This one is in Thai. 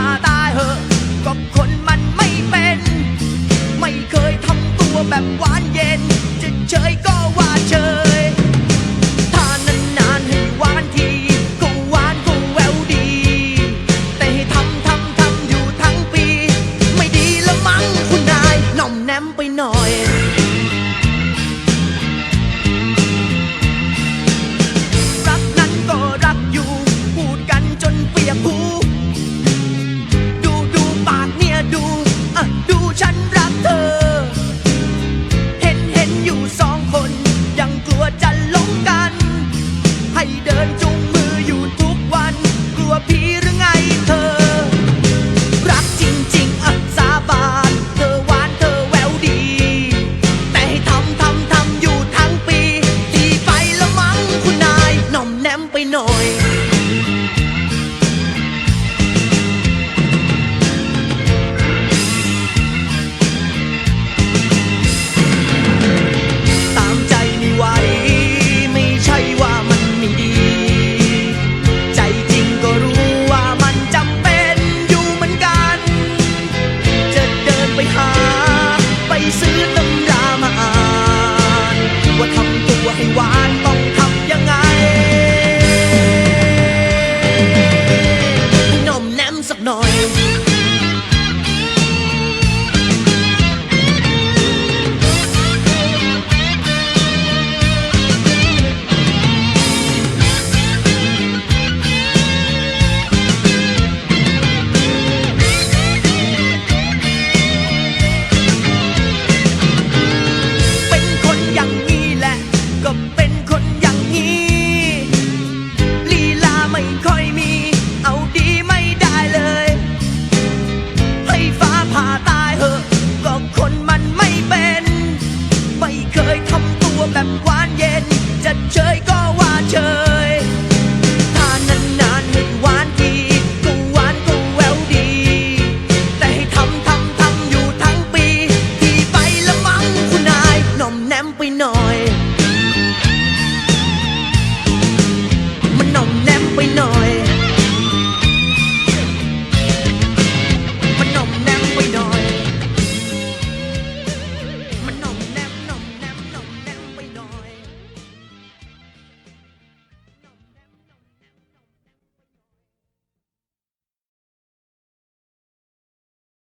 มาตายเหอะก็คนมันไม่เป็น ไม่เคยทำตัวแบบหวานเย็น จะเฉยก็ noi อยมันน่องแนมไปหน่อย